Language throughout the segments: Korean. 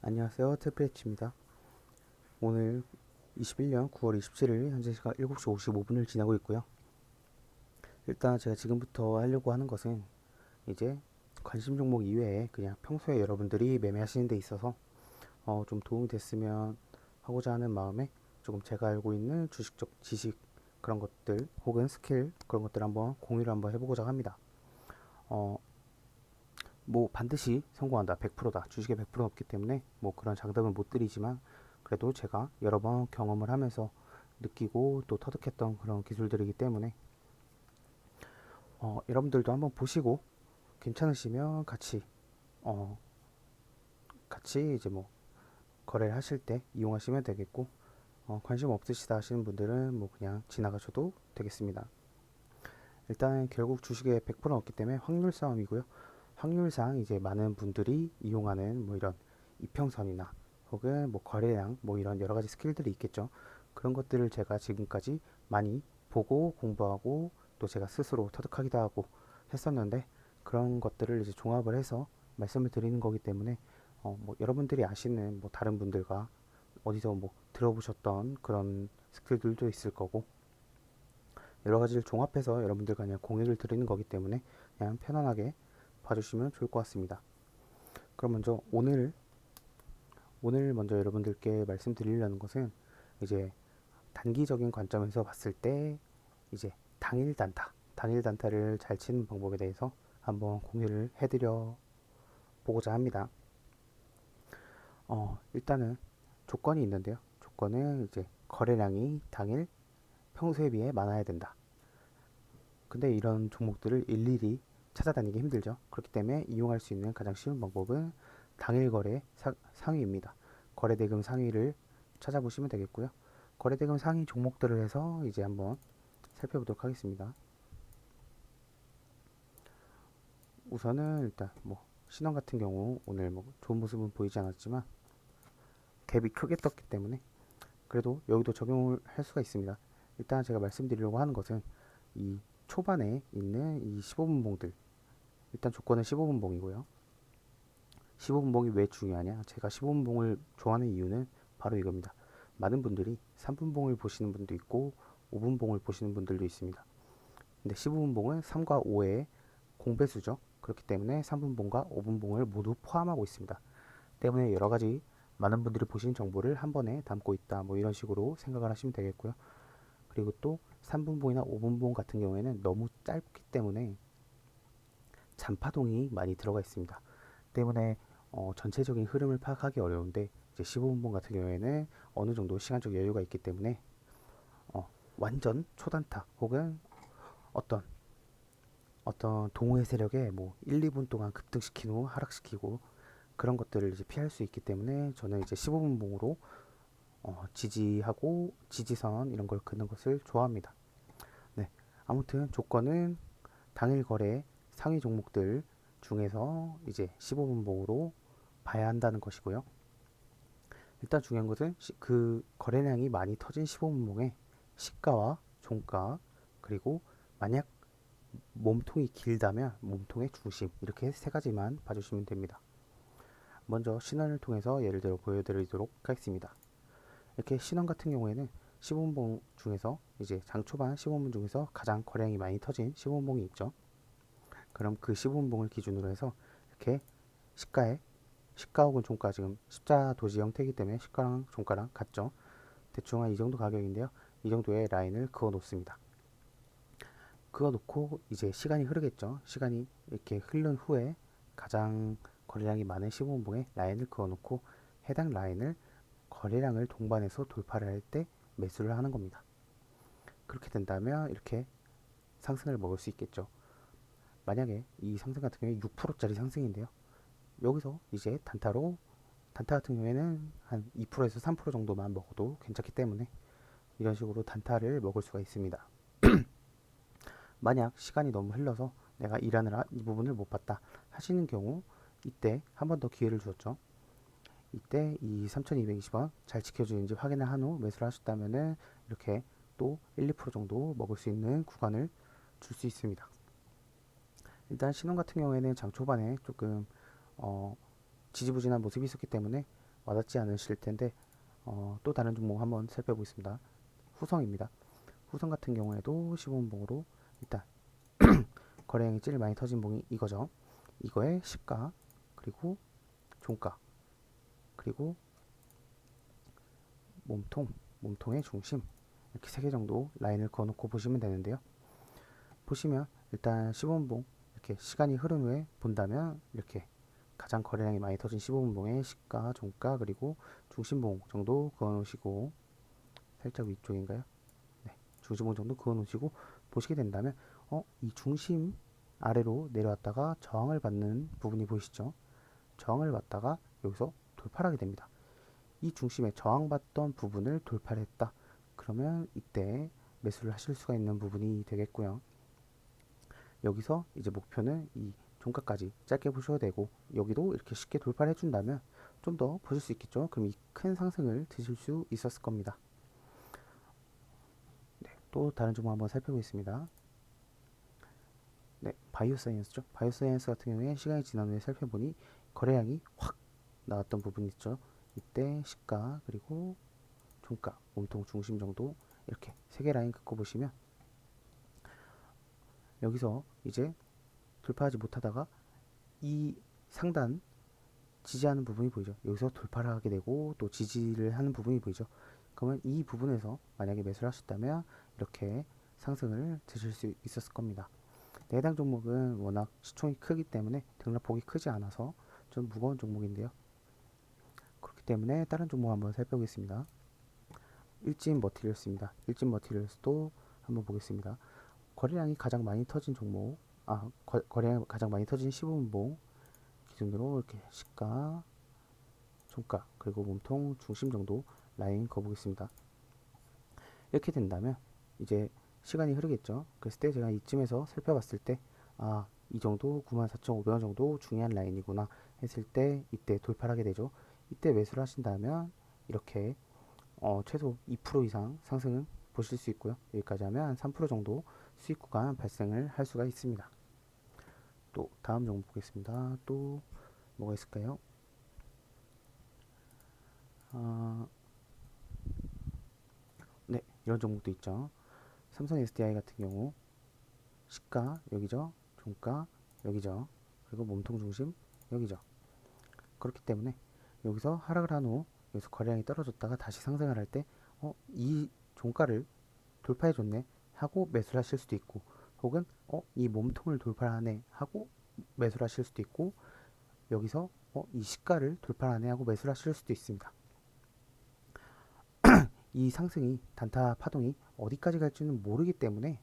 안녕하세요. 트프레치입니다. 오늘 21년 9월 27일 현재 시각 7시 55분을 지나고 있고요. 일단 제가 지금부터 하려고 하는 것은 이제 관심 종목 이외에 그냥 평소에 여러분들이 매매하시는 데 있어서 어, 좀 도움이 됐으면 하고자 하는 마음에 조금 제가 알고 있는 주식적 지식 그런 것들 혹은 스킬 그런 것들 한번 공유를 한번 해보고자 합니다. 어, 뭐 반드시 성공한다 100%다 주식에 100%는 없기 때문에 뭐 그런 장담은 못 드리지만 그래도 제가 여러 번 경험을 하면서 느끼고 또 터득했던 그런 기술들이기 때문에 어, 여러분들도 한번 보시고 괜찮으시면 같이 어, 같이 이제 뭐 거래를 하실 때 이용하시면 되겠고 어, 관심 없으시다 하시는 분들은 뭐 그냥 지나가셔도 되겠습니다. 일단 결국 주식에 100%는 없기 때문에 확률 싸움이고요. 확률상 이제 많은 분들이 이용하는 뭐 이런 이평선이나 혹은 뭐 거래량 뭐 이런 여러 가지 스킬들이 있겠죠. 그런 것들을 제가 지금까지 많이 보고 공부하고 또 제가 스스로 터득하기도 하고 했었는데 그런 것들을 이제 종합을 해서 말씀을 드리는 거기 때문에 어 뭐 여러분들이 아시는 뭐 다른 분들과 어디서 뭐 들어보셨던 그런 스킬들도 있을 거고 여러 가지를 종합해서 여러분들과 그냥 공유를 드리는 거기 때문에 그냥 편안하게 봐주시면 좋을 것 같습니다. 그럼 먼저 오늘 오늘 먼저 여러분들께 말씀드리려는 것은 이제 단기적인 관점에서 봤을 때 이제 당일 단타, 당일 단타를 잘 치는 방법에 대해서 한번 공유를 해드려 보고자 합니다. 어, 일단은 조건이 있는데요. 조건은 이제 거래량이 당일 평소에 비해 많아야 된다. 근데 이런 종목들을 일일이 찾아다니기 힘들죠. 그렇기 때문에 이용할 수 있는 가장 쉬운 방법은 당일 거래 사, 상위입니다. 거래 대금 상위를 찾아보시면 되겠고요. 거래 대금 상위 종목들을 해서 이제 한번 살펴보도록 하겠습니다. 우선은 일단 뭐 신원 같은 경우 오늘 뭐 좋은 모습은 보이지 않았지만 갭이 크게 떴기 때문에 그래도 여기도 적용을 할 수가 있습니다. 일단 제가 말씀드리려고 하는 것은 이 초반에 있는 이 15분 봉들 일단 조건은 15분 봉이고요. 15분 봉이 왜 중요하냐? 제가 15분 봉을 좋아하는 이유는 바로 이겁니다. 많은 분들이 3분 봉을 보시는 분도 있고 5분 봉을 보시는 분들도 있습니다. 근데 15분 봉은 3과 5의 공배수죠. 그렇기 때문에 3분 봉과 5분 봉을 모두 포함하고 있습니다. 때문에 여러 가지 많은 분들이 보신 정보를 한 번에 담고 있다. 뭐 이런 식으로 생각을 하시면 되겠고요. 그리고 또 3분봉이나 5분봉 같은 경우에는 너무 짧기 때문에 잔파동이 많이 들어가 있습니다. 때문에 어, 전체적인 흐름을 파악하기 어려운데 이제 15분봉 같은 경우에는 어느 정도 시간적 여유가 있기 때문에 어, 완전 초단타 혹은 어떤 어떤 동호회 세력에 뭐 1, 2분 동안 급등시킨 후 하락시키고 그런 것들을 이제 피할 수 있기 때문에 저는 이제 15분봉으로 어, 지지하고 지지선 이런 걸 긋는 것을 좋아합니다. 네, 아무튼 조건은 당일 거래 상위 종목들 중에서 이제 15분봉으로 봐야 한다는 것이고요. 일단 중요한 것은 시, 그 거래량이 많이 터진 15분봉의 시가와 종가 그리고 만약 몸통이 길다면 몸통의 중심 이렇게 세 가지만 봐주시면 됩니다. 먼저 신원을 통해서 예를 들어 보여드리도록 하겠습니다. 이렇게 신원 같은 경우에는 15분봉 중에서 이제 장 초반 15분 중에서 가장 거래량이 많이 터진 15분봉이 있죠. 그럼 그 15분봉을 기준으로 해서 이렇게 시가에 시가 혹은 종가 지금 십자 도지 형태이기 때문에 시가랑 종가랑 같죠. 대충 한 이 정도 가격인데요. 이 정도의 라인을 그어 놓습니다. 그어 놓고 이제 시간이 흐르겠죠. 시간이 이렇게 흐른 후에 가장 거래량이 많은 15분봉에 라인을 그어 놓고 해당 라인을 거래량을 동반해서 돌파를 할 때 매수를 하는 겁니다. 그렇게 된다면 이렇게 상승을 먹을 수 있겠죠. 만약에 이 상승 같은 경우에 6%짜리 상승인데요. 여기서 이제 단타로 단타 같은 경우에는 한 2%에서 3% 정도만 먹어도 괜찮기 때문에 이런 식으로 단타를 먹을 수가 있습니다. 만약 시간이 너무 흘러서 내가 일하느라 이 부분을 못 봤다 하시는 경우 이때 한 번 더 기회를 주었죠. 이때 이 3220원 잘 지켜주는지 확인을 한 후 매수를 하셨다면은 이렇게 또 1, 2% 정도 먹을 수 있는 구간을 줄 수 있습니다. 일단 신혼 같은 경우에는 장 초반에 조금 어, 지지부진한 모습이 있었기 때문에 와닿지 않으실 텐데 어, 또 다른 종목 한번 살펴보겠습니다. 후성입니다. 후성 같은 경우에도 15분봉으로 일단 거래량이 제일 많이 터진 봉이 이거죠. 이거의 시가 그리고 종가 그리고 몸통 몸통의 중심 이렇게 세 개 정도 라인을 그어놓고 보시면 되는데요. 보시면 일단 15분봉 이렇게 시간이 흐른 후에 본다면 이렇게 가장 거래량이 많이 터진 15분봉의 시가, 종가 그리고 중심봉 정도 그어놓으시고 살짝 위쪽인가요? 네, 중심봉 정도 그어놓으시고 보시게 된다면 어, 이 중심 아래로 내려왔다가 저항을 받는 부분이 보이시죠? 저항을 받다가 여기서 돌파를 하게 됩니다. 이 중심에 저항받던 부분을 돌파를 했다. 그러면 이때 매수를 하실 수가 있는 부분이 되겠고요. 여기서 이제 목표는 이 종가까지 짧게 보셔도 되고 여기도 이렇게 쉽게 돌파를 해준다면 좀 더 보실 수 있겠죠. 그럼 이 큰 상승을 드실 수 있었을 겁니다. 네, 또 다른 종목 한번 살펴보겠습니다. 네, 바이오사이언스죠. 바이오사이언스 같은 경우에 시간이 지난 후에 살펴보니 거래량이 확 나왔던 부분이 있죠. 이때 시가 그리고 종가, 몸통 중심 정도 이렇게 세 개 라인 긋고 보시면 여기서 이제 돌파하지 못하다가 이 상단 지지하는 부분이 보이죠. 여기서 돌파를 하게 되고 또 지지를 하는 부분이 보이죠. 그러면 이 부분에서 만약에 매수를 하셨다면 이렇게 상승을 드실 수 있었을 겁니다. 네, 해당 종목은 워낙 시총이 크기 때문에 등락폭이 크지 않아서 좀 무거운 종목인데요. 그렇기 때문에 다른 종목 한번 살펴보겠습니다. 일진 머티리얼스입니다. 일진 머티리얼스도 한번 보겠습니다. 거래량이 가장 많이 터진 종목, 아 거, 거래량이 가장 많이 터진 15분봉 기준으로 이렇게 시가, 종가 그리고 몸통 중심 정도 라인 거보겠습니다. 이렇게 된다면 이제 시간이 흐르겠죠. 그랬을 때 제가 이쯤에서 살펴봤을 때 아, 이 정도 94,500원 정도 중요한 라인이구나 했을 때 이때 돌파를 하게 되죠. 이때 매수를 하신다면 이렇게 어, 최소 2% 이상 상승은 보실 수 있고요. 여기까지 하면 3% 정도 수익 구간 발생을 할 수가 있습니다. 또 다음 종목 보겠습니다. 또 뭐가 있을까요? 아, 네, 이런 종목도 있죠. 삼성 SDI 같은 경우 시가 여기죠. 종가 여기죠. 그리고 몸통 중심 여기죠. 그렇기 때문에 여기서 하락을 한 후 여기서 거래량이 떨어졌다가 다시 상승을 할 때 어, 이 종가를 돌파해 줬네 하고 매수를 하실 수도 있고 혹은 어, 이 몸통을 돌파하네 하고 매수를 하실 수도 있고 여기서 어, 이 시가를 돌파하네 하고 매수를 하실 수도 있습니다. 이 상승이 단타 파동이 어디까지 갈지는 모르기 때문에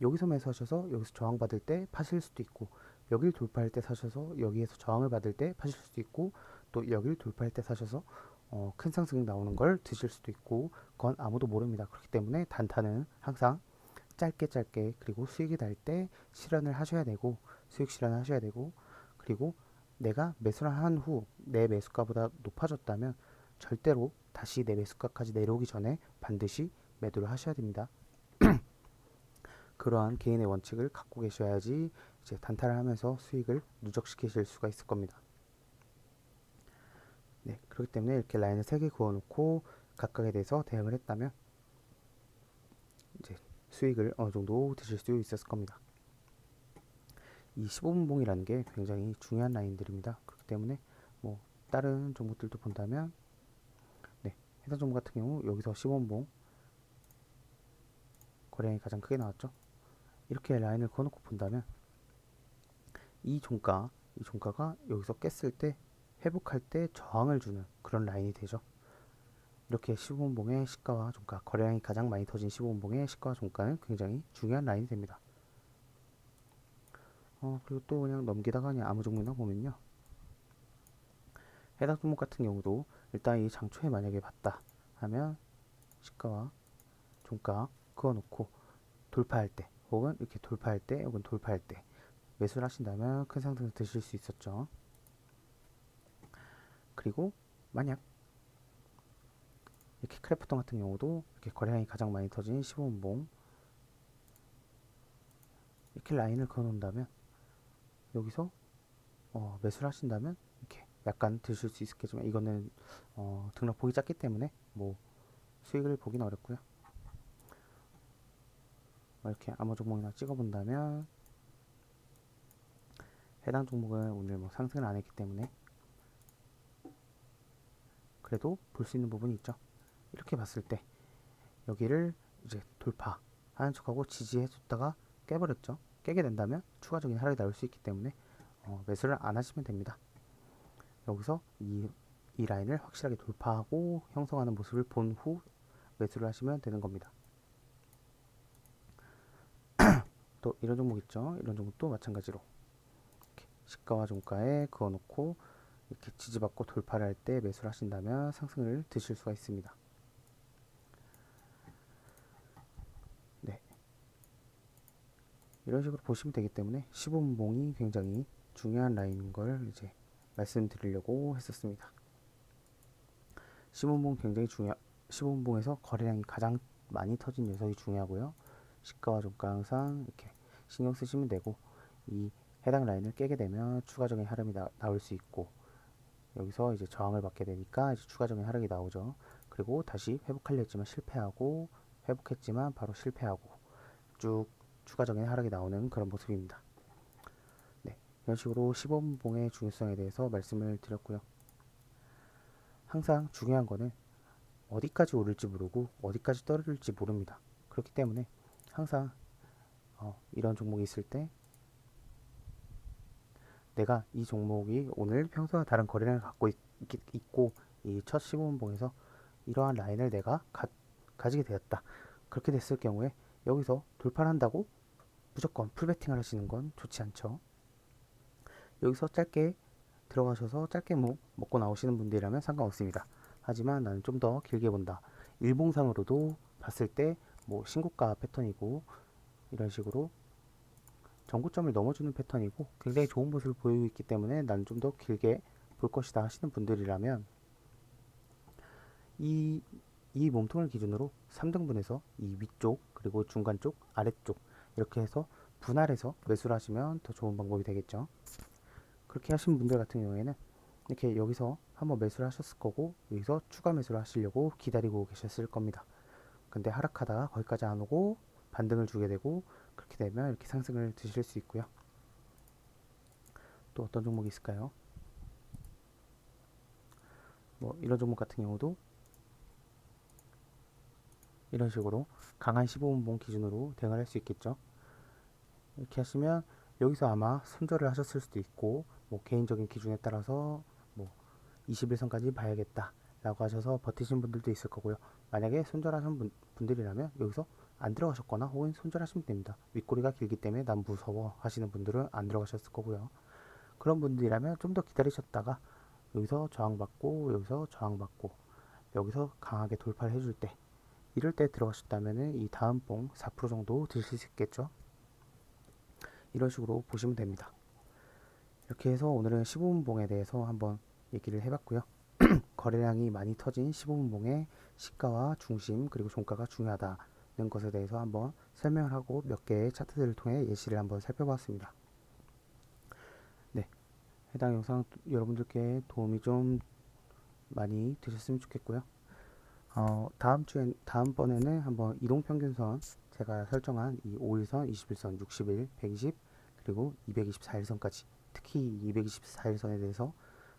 여기서 매수하셔서 여기서 저항받을 때 파실 수도 있고 여기를 돌파할 때 사셔서 여기에서 저항을 받을 때 파실 수도 있고 또 여기를 돌파할 때 사셔서 어, 큰 상승이 나오는 걸 드실 수도 있고 그건 아무도 모릅니다. 그렇기 때문에 단타는 항상 짧게 짧게 그리고 수익이 날 때 실현을 하셔야 되고 수익 실현을 하셔야 되고 그리고 내가 매수를 한 후 내 매수가보다 높아졌다면 절대로 다시 내 매수가까지 내려오기 전에 반드시 매도를 하셔야 됩니다. 그러한 개인의 원칙을 갖고 계셔야지 이제 단타를 하면서 수익을 누적시키실 수가 있을 겁니다. 네, 그렇기 때문에 이렇게 라인을 3개 그어놓고 각각에 대해서 대응을 했다면 수익을 어느 정도 드실 수 있었을 겁니다. 이 15분봉이라는 게 굉장히 중요한 라인들입니다. 그렇기 때문에 뭐 다른 종목들도 본다면 네, 해당 종목 같은 경우 여기서 15분봉 거래량이 가장 크게 나왔죠. 이렇게 라인을 그어놓고 본다면 이 종가, 이 종가가 여기서 깼을 때 회복할 때 저항을 주는 그런 라인이 되죠. 이렇게 15분봉의 시가와 종가, 거래량이 가장 많이 터진 15분봉의 시가와 종가는 굉장히 중요한 라인이 됩니다. 어, 그리고 또 그냥 넘기다가 그냥 아무 종목이나 보면요. 해당 종목 같은 경우도 일단 이 장초에 만약에 봤다 하면 시가와 종가 그어놓고 돌파할 때 혹은 이렇게 돌파할 때 혹은 돌파할 때 매수를 하신다면 큰 상승을 드실 수 있었죠. 그리고 만약 이렇게 크래프톤 같은 경우도 이렇게 거래량이 가장 많이 터진 15분봉 이렇게 라인을 그어 놓는다면 여기서 어, 매수를 하신다면 이렇게 약간 드실 수 있겠지만 이거는 어, 등락폭이 작기 때문에 뭐 수익을 보기는 어렵고요. 뭐 이렇게 아무 종목이나 찍어본다면 해당 종목은 오늘 뭐 상승을 안 했기 때문에 그래도 볼 수 있는 부분이 있죠. 이렇게 봤을 때 여기를 이제 돌파하는 척하고 지지해줬다가 깨버렸죠. 깨게 된다면 추가적인 하락이 나올 수 있기 때문에 어, 매수를 안 하시면 됩니다. 여기서 이, 이 라인을 확실하게 돌파하고 형성하는 모습을 본 후 매수를 하시면 되는 겁니다. 또 이런 종목 있죠. 이런 종목도 마찬가지로 시가와 종가에 그어놓고 이렇게 지지받고 돌파를 할 때 매수를 하신다면 상승을 드실 수가 있습니다. 이런 식으로 보시면 되기 때문에 15분봉이 굉장히 중요한 라인인 걸 이제 말씀드리려고 했었습니다. 15분봉 굉장히 중요 15분봉에서 거래량이 가장 많이 터진 녀석이 중요하고요. 시가와 종가 항상 이렇게 신경 쓰시면 되고 이 해당 라인을 깨게 되면 추가적인 하락이 나, 나올 수 있고 여기서 이제 저항을 받게 되니까 이제 추가적인 하락이 나오죠. 그리고 다시 회복하려 했지만 실패하고 회복했지만 바로 실패하고 쭉 추가적인 하락이 나오는 그런 모습입니다. 네, 이런 식으로 15분봉의 중요성에 대해서 말씀을 드렸고요. 항상 중요한 거는 어디까지 오를지 모르고 어디까지 떨어질지 모릅니다. 그렇기 때문에 항상 어, 이런 종목이 있을 때 내가 이 종목이 오늘 평소와 다른 거래량을 갖고 있, 있고 이첫 15분봉에서 이러한 라인을 내가 가, 가지게 되었다. 그렇게 됐을 경우에 여기서 돌파를 한다고 무조건 풀베팅을 하시는 건 좋지 않죠. 여기서 짧게 들어가셔서 짧게 뭐 먹고 나오시는 분들이라면 상관없습니다. 하지만 나는 좀 더 길게 본다. 일봉상으로도 봤을 때 뭐 신고가 패턴이고 이런 식으로 전고점을 넘어주는 패턴이고 굉장히 좋은 모습을 보이고 있기 때문에 난좀더 길게 볼 것이다 하시는 분들이라면 이, 이 몸통을 기준으로 3등분해서 이 위쪽 그리고 중간 쪽 아래쪽 이렇게 해서 분할해서 매수를 하시면 더 좋은 방법이 되겠죠 그렇게 하신 분들 같은 경우에는 이렇게 여기서 한번 매수를 하셨을 거고 여기서 추가 매수를 하시려고 기다리고 계셨을 겁니다 근데 하락하다가 거기까지 안 오고 반등을 주게 되고 그렇게 되면 이렇게 상승을 드실 수 있고요. 또 어떤 종목이 있을까요? 뭐 이런 종목 같은 경우도 이런 식으로 강한 15분봉 기준으로 대응할 수 있겠죠. 이렇게 하시면 여기서 아마 손절을 하셨을 수도 있고 뭐 개인적인 기준에 따라서 뭐 21선까지 봐야겠다 라고 하셔서 버티신 분들도 있을 거고요. 만약에 손절하신 분, 분들이라면 여기서 안 들어가셨거나 혹은 손절하시면 됩니다. 윗꼬리가 길기 때문에 난 무서워 하시는 분들은 안 들어가셨을 거고요. 그런 분들이라면 좀 더 기다리셨다가 여기서 저항받고 여기서 저항받고 여기서 강하게 돌파를 해줄 때 이럴 때 들어가셨다면 이 다음 봉 4% 정도 드실 수 있겠죠. 이런 식으로 보시면 됩니다. 이렇게 해서 오늘은 15분 봉에 대해서 한번 얘기를 해봤고요. 거래량이 많이 터진 15분 봉의 시가와 중심 그리고 종가가 중요하다는 것에 대해서 한번 설명을 하고 몇 개의 차트들을 통해 예시를 한번 살펴봤습니다. 네, 해당 영상 여러분들께 도움이 좀 많이 되셨으면 좋겠고요. 어, 다음 주엔 다음 번에는 한번 이동 평균선 제가 설정한 이 5일선, 21선, 60일, 120 그리고 224일선까지 특히 224일선에 대해서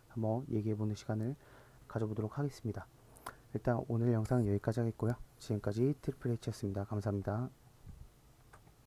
한번 얘기해 보는 시간을 가져보도록 하겠습니다. 일단 오늘 영상은 여기까지 하겠고요. 지금까지 트리플 H였습니다. 감사합니다.